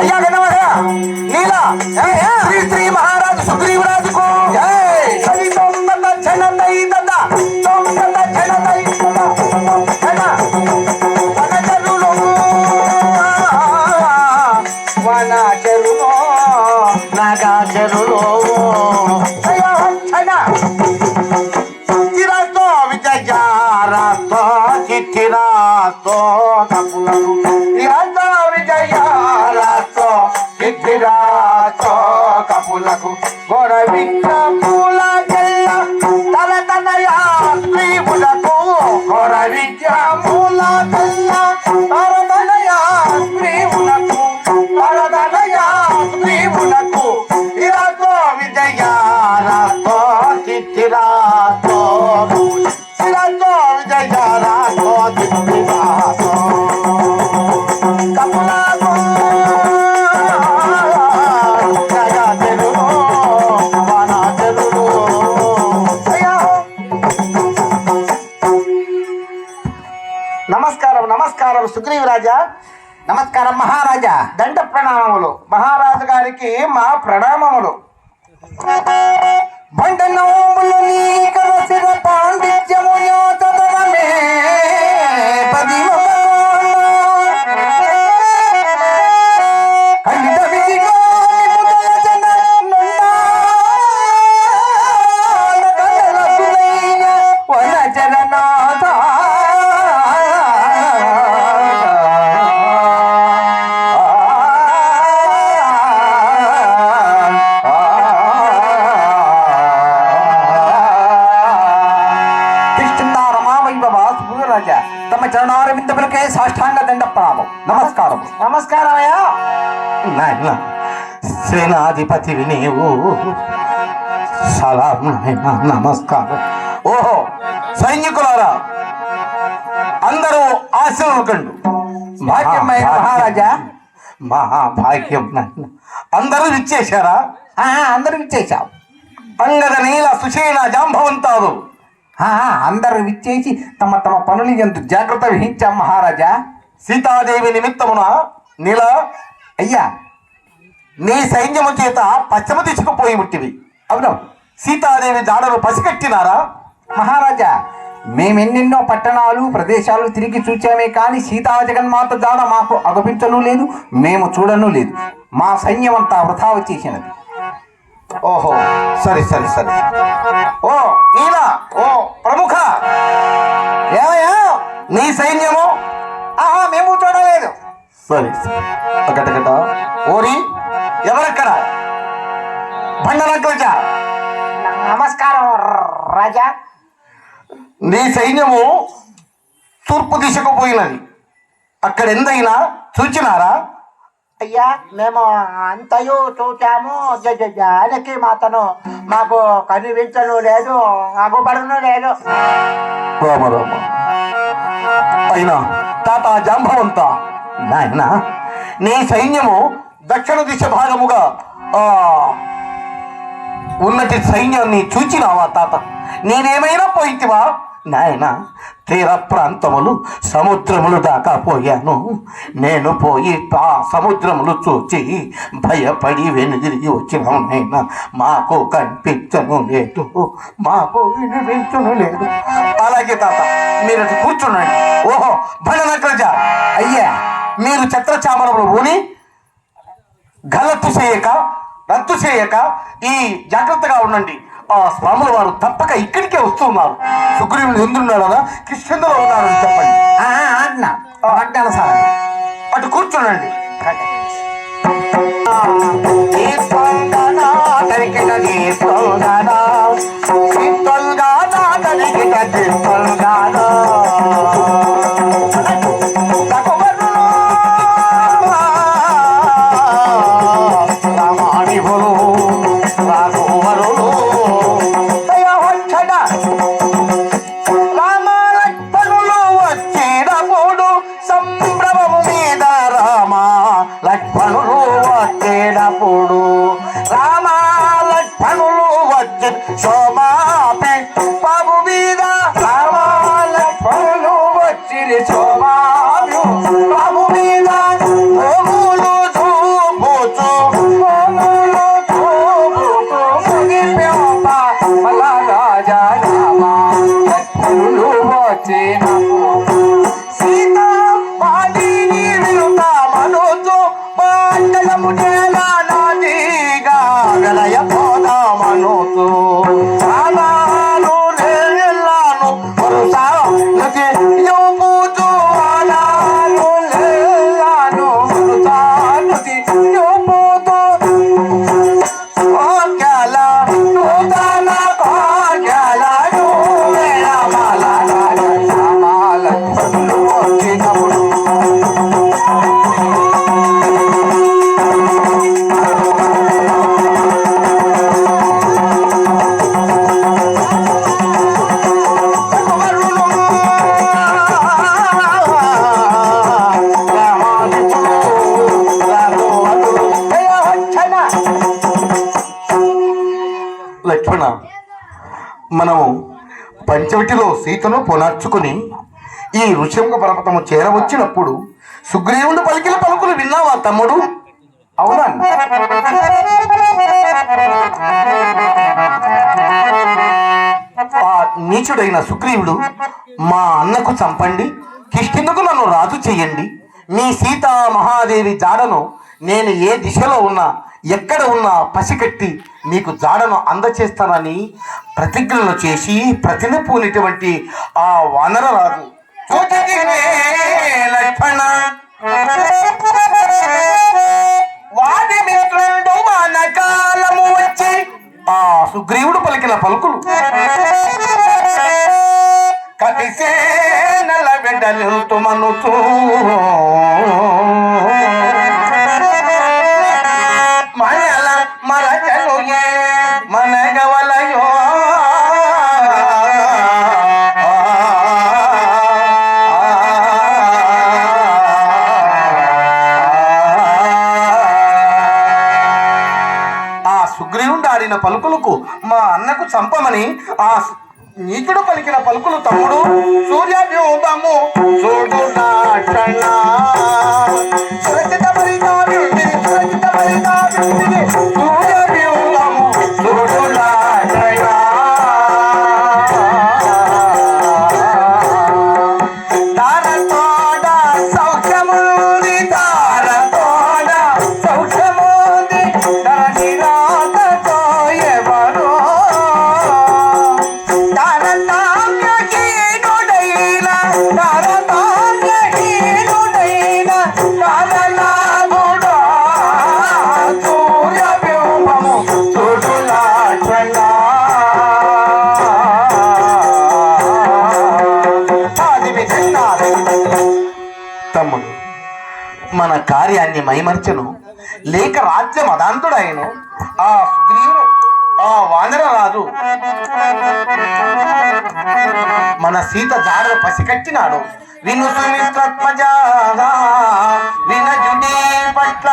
అయ్యా వినవయ్యా నీలా? శ్రీ శ్రీ మహారాజు సుగ్రీవరాజుకు. వనచరులు నాగాచరులు నమస్కారం మహారాజా. దండ ప్రణామములు. మహారాజు గారికి మా ప్రణామములు. బండ నోములు నీకరసిన పాండిత్యము చరణారవిందములకే సాష్టాంగ దండ ప్రణామం నమస్కారం. నమస్కారమయ్యా. నాయన సేనాధిపతివి నీవు. సలాం నాయన నమస్కారం. ఓహో సైనికులారా అందరూ ఆశీర్వకండు. భాగ్యమైన మహారాజా. మహాభాగ్యం నాయన. అందరూ ఇచ్చేశారా అందరూ ఇచ్చేశాం అంగద నీల సుశీల జాంబవంతారు అందరూ విచ్చేసి తమ తమ పనులు ఎందు జాగ్రత్త వహించాం మహారాజా. సీతాదేవి నిమిత్తమున నీల అయ్యా నీ సైన్యము చేత పశ్చిమ దిశకు పోయి ముట్టివి. అవును సీతాదేవి దాడలు పసిగట్టినారా? మహారాజా మేమెన్నెన్నో పట్టణాలు ప్రదేశాలు తిరిగి చూచామే కానీ సీతా జగన్మాత జాడ మాకు అగపించను లేదు మేము చూడను లేదు. మా సైన్యం అంతా వృధా వచ్చేసినది. ఓహో సరే సరే సరే. ఓ నీలా ఓ సైన్యము? ఆహా మేము చూడలేదు. సరే. ఒకటకట ఓరి ఎవరక్కడ? బండనగ్రజ నమస్కారం రాజా. నీ సైన్యము తూర్పు దిశకు పోయినది. అక్కడ ఎందైనా చూచినారా? అయ్యా మేము అంతయు చూచాము. జానకి మాతను మాకు కనిపించను లేదు అగుపడను లేదు. రామ రామ. అయినా తాత జాంబవంత. నాయన నీ సైన్యము దక్షిణ దిశ భాగముగా ఆ ఉన్నటి సైన్యాన్ని చూచినావా తాత? నేనేమైనా పోయితివా నాయన తీర ప్రాంతములు సముద్రములు దాకా పోయాను. నేను పోయి ఆ సముద్రములు చూచి భయపడి వెనుదిరిగి వచ్చినాము నాయన. మాకు కనిపించను లేదు మాకు వినిపించను లేదు. అలాగే తాత మీరు అటు ఓహో భళనగ్రజ అయ్యా మీరు ఛత్రచామరములు ఊని గలత్తు చేయక రద్దు చేయక ఈ జాగ్రత్తగా ఉండండి. ఆ స్వాముల వారు తప్పక ఇక్కడికే వస్తున్నారు. సుగ్రీవుడు ఎందున్నాడు కదా కృష్ణులో ఉన్నారని చెప్పండి. అడ్డాల సార్. అటు కూర్చోనండి. Fatima. మనము పంచవటిలో సీతను పొనార్చుకుని ఈ ఋషంగ పర్వతము చేరవచ్చినప్పుడు సుగ్రీవుడు పలికిన పలుకులు విన్నావా తమ్ముడు? అవునా? ఆ నీచుడైన సుగ్రీవుడు మా అన్నకు చంపండి కిష్కిందుకు నన్ను రాజు చెయ్యండి. మీ సీతా మహాదేవి జాడను నేను ఏ దిశలో ఉన్నా ఎక్కడ ఉన్నా పసికట్టి మీకు జాడను అందచేస్తానని ప్రతిజ్ఞలు చేసి ప్రతిన పూనిటువంటి ఆ వానర రాజు. లక్ష్మణ వాడి మిత్రుడు వానకాలము వచ్చి ఆ సుగ్రీవుడు పలికిన పలుకులు. కటిసే నల బిడ్డలు పలికిన పలుకులకు మా అన్నకు చంపమని ఆ నీచుడు పలికిన పలుకులు తమ్ముడు సూర్య కార్యాన్ని మైమర్చను లేక రాజ్య మదాంతుడైన ఆ సుగ్రీవుడు ఆ వానర రాజు మన సీత జాడలు పసికట్టినాడు విను సుమిత్రత్మజాగా వినజుడి పట్ల.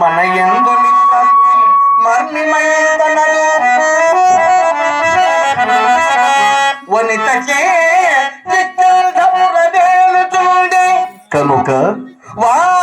మన ఎందు మిత్రత్వం మర్మిమైతనదు వనితకే 梗玩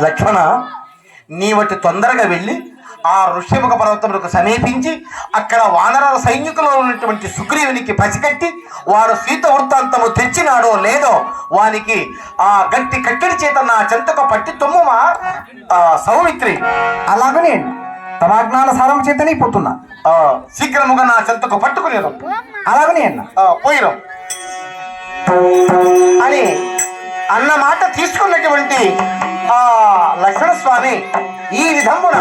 లక్ష్మణ నీవటి తొందరగా వెళ్ళి ఆ ఋష్యముఖ పర్వతములకు సమీపించి అక్కడ వానరాల సైనికులు ఉన్నటువంటి సుగ్రీవునికి పసికట్టి వాడు సీత వృత్తాంతము తెచ్చినాడో లేదో వానికి ఆ గట్టి కట్టడి చేత నా చెంతకు పట్టి తొమ్ముమా? సౌమిత్రి. అలాగనే తమ జ్ఞానసారం చేతనే పోతున్నా. శీఘ్రముగా నా చెంతకు పట్టుకునేదు అలాగనే అన్న. పోయిరం. అని అన్న మాట తీసుకున్నటువంటి ఆ లక్ష్మణ స్వామి ఈ విధమున